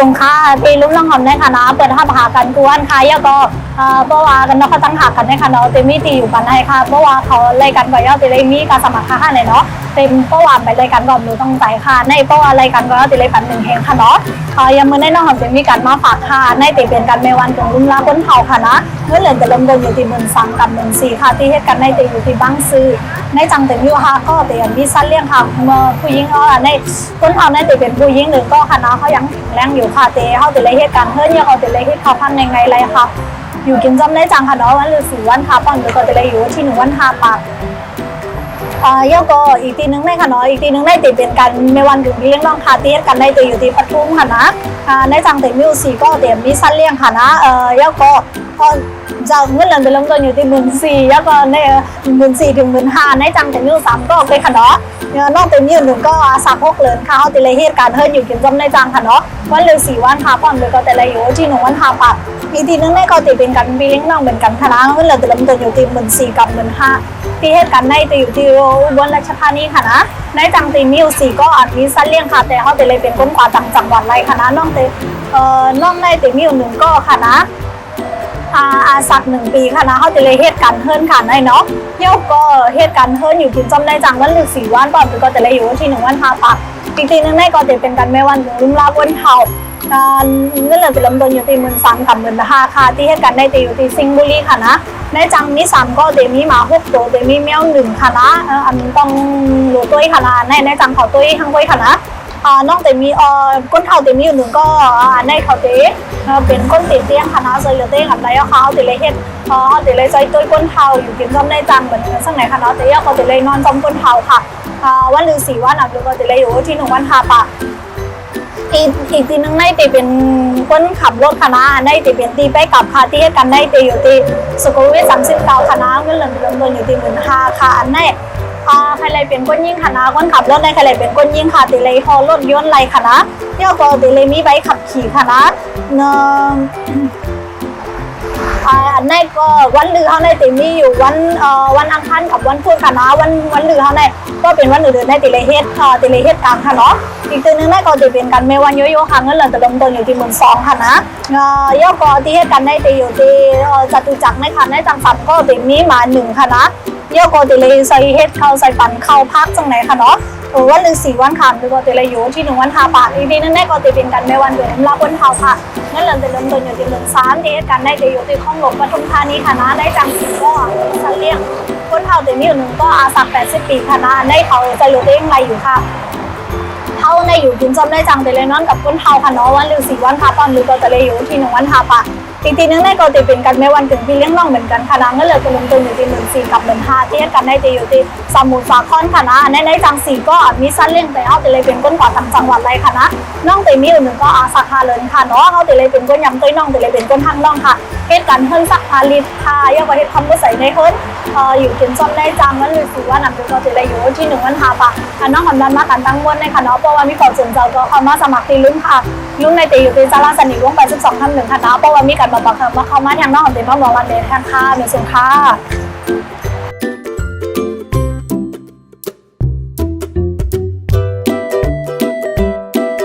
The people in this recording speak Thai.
สงขลาตีลุ่มน้องหอมในคณะเปิดห้าหากันกวนค่ะแล้วก็เพราะว่ากันเนาะเขาตั้งหากันในคณะเต็มมีตีอยู่กันให้ค่ะเพราะว่าเขาไล่กันก็ย่อตีเลยมีการสมัครค่าเลยเนาะเต็มเพราะว่าไปไล่กันก็หนูต้องใจค่าในเพราะว่าไล่กันก็ย่อตีเลยพันหนึ่งเฮงค่ะเนาะเอ่อยังมือในน้องหอมจะมีการมาฝากค่าในตีเป็นกันในวันของลุ่มลาบนเขาค่ะนะเมื่อเหลือจะลงเดินอยู่ที่หมื่นสามกับหมื่นสี่ค่ะที่เหตุกันในตีอยู่ที่บ้างซื้อในจังเต็มอยู่ค่ะก็เตียนที่สั้นเลี้ยงค่ะเมื่อผู้หญิงก็ในคนเขาในตีเป็นผู้หญิงหนึ่งก็คณะเขายังแรงอยู่ค่ะเตเขาตีเลยเหตุการณ์เพื่อนยังเขาตีเลยเหตุเขาพันในไงไรค่ะอยู่กินจำได้จังค่ะเนาะวันหรือสี่วันค่ะป้อนหรือก็ตีเลยอยู่ที่หนึ่งวันค่ะปากอ่าแล้วก็อีกทีนึงได้ค่ะเนาะอีกทีนึงได้ติดเป็นกันในวันถึงเลี้ยงน้องคาเตียกันได้ตีอยู่ที่ปทุมค่ะนะอ่าในจังเต็มมิวสี่ก็เต็มมีสั้นเลี้ยงค่ะนะเออแล้วก็ก็จะเงินเดือ นจะเริ่มต้นอยู่ที่หมื่นสี่แล้วก็ในหมื่นสี่ถึงหมื่นห้าในจังเต็มมิวสามก็โอเคค่ะเนาะเนี่ยนอกเต็มมิวหนึ่งก็อาสาพกเลินค่ะเขาตีเลยเหตุการณ์เฮิรนอยู่กินจำในจังค่ะเนาะวันเลยสี่วันค่ะป้อนเลยก็แต่ละอยู่ที่หนึ่งวันค่ะปากอีทีนึงในก็ติเป็นกันบีเลี้ยงน้องเป็นกันคณะเมื่อเราจะลำตัวอยู่ที่หมื่นสี่กับหมื่นห้าที่เหตุการณ์ในจะอยู่ที่อุบลราชธานีค่ะนะในจังตีมิวสี่ก็อาจมีสั้นเลี้ยงค่ะแต่เขาจะเลยเป็นคนกว่าต่างจังหวัดไรค่ะนะน้องเตเอ่อน้องในตีมิวหนึ่งก็ค่ะนะ อาอาสักหนึ่งปีค่ะนะเขาจะเลยเหตุการณ์เฮิรนค่ะในเนาะเที่ยวก็เหตุการณ์เฮิรนอยู่กินจำได้จังวันหรือสี่วันก่อนก็จะเลยอยู่ที่หนึ่งวันพาปากอีกทีนึงในก็จะเป็นกันแม่วันถึงลุ่มลาบนเทาการเงินเหลือเป็นลำดนอยู่ที่หมื่นสามกับหมื่นห้าค่ะ ที่เหตุการณ์ได้ตีอยู่ที่สิงห์บุรีค่ะนะในจังมีสามก็เดมีหมาหกตัวเดมีแมวหนึ่งค่ะนะอันต้องหลูตุ้ยค่ะนะในในจังเขาตุ้ยทั้งตุ้ยค่ะนะ นอกแต่มีอ่อก้นเท่าเดมีอยู่หนึ่งก็อ่าในเขาเตเอ่อเป็นก้นติดเตี้ยงค่ะนะใจเหลือเตี้ยงกับไรเอาเขาเตเลยเฮ็ดเอ่อเตเลยใจตุ้ยก้นเท่าอยู่กินจำในจังเหมือนสังไหนค่ะนะแต่ยเขาเตเลยนอนซ้ำก้นเท่าค่ะอ่าวันหรือสี่วันอะเดี๋ยวก็เตเลยอยู่ที่หนึ่งวันทาปะ อีกอีกทีนึงได้ตีเป็นคนขับรถคณะได้ตีเป็นตีไปกับค่ะที่ให้กันได้ตีอยู่ที่สุขุมวิทสามสิบเก้าคณะก็เหลือเริ่มต้นอยู่ที่หมื่นห้าค่ะอันในอ่าใครเลยเป็นคนยิ่งคณะคนขับรถในใครเลยเป็นคนยิ่งค่ะตีเลยฮอรถยนต์ไรคณะเที่ยวก็ตีเลยมีใบขับขี่คณะเนอ อันในก็วันลือเขาในตีมีอยู่วันเอ่อวันอังคารกับวันพุธค่ะนะวันวันลือเขาในก็เป็นวันอื่นๆในตีเลเฮ็ดตีเลเฮ็ดกลางค่ะเนาะอีกตัวหนึงได้ก็จะเป็นกันเมวันโยโย่ค่ะเงินเหลือแต่ลมต้นอยู่ที่หมื่นสองค่ะนะเอ่อย่อก็ที่เหตุกันได้จะอยู่ที่จตุจักรในค่ะในจังสันก็เป็นมีมาหนึ่งค่ะนะย่อก็จะเลยใส่เฮ็ดเข้าใส่ปั่นเข้าพักจังไหนค่ะเนาะ วันหนึ่งสี่วันค่ะหรือว่าจะเลยอยู่ที่หนึ่งวันทาปากอีกทีนึงได้ก็จะเป็นกันไมวันเดือนรับวันเทาค่ะเงินเหลือแต่ลมต้นอยู่ที่หมื่นสามที่เหตุกันได้จะยู่ที่ข้องหลบปทุมธานีค่ะนะได้จังสีก็สันเลี่ยงคนเท้าเต็มอยู่หนึ่งก็อาสักแปดสิบปีค่ะนะได้เขาจะอยู่ได้ยังไรอยู่ค่ะ เท่าในอยู่กินจอมได้จังแต่เลยนอนกับก้นเท่าค่ะเนาะวันหรือสี่วันค่ะตอนหรือก็จะเลยอยู่ที่หนึ่งวันค่ะปะอีกทีนึงในก็จะเป็นกันไม่วันถึงพี่เลี้ยงน้องเหมือนกันค่ะนะก็เลยจะลงตัวอยู่ที่หนึ่งสี่กับหนึ่งห้าที่เหตุกันได้จะอยู่ที่สมุทรสาครค่ะนะในในจังสี่ก็มีสั้นเล่นแต่เขาจะเลยเป็นก้นกว่าทางจังหวัดเลยค่ะนะน้องแต่มีอยู่หนึ่งก็อาสาคาเลยค่ะเนาะเขาจะเลยเป็นก้นยำต้ยน้องแต่เลยเป็นก้นห้างน้องค่ะ เหตุการเพิ่นสักพาลิทค่ะยังว่าเทศคำว่าใส่ในเฮิร์ตอยู่เขียนจอมได้จังวันหรือสี่วันนำก็จะเลยอยู่ที่หนึ่งวันหาปะอันน้องคำนันมากันตั้งมวนในค่ะเนาะเพราะว่ามีความสนใจก็เข้ามาสมัครตีลุ้นค่ะลุ้นในตีอยู่ตีจาราสนิทวงไป12ท่านหนึ่งค่ะเนาะเพราะว่ามีการบอกบอกคับมาเข้ามาทางน้องของตีน้องบอวันเดททางค่ะมีส่วนค่ะ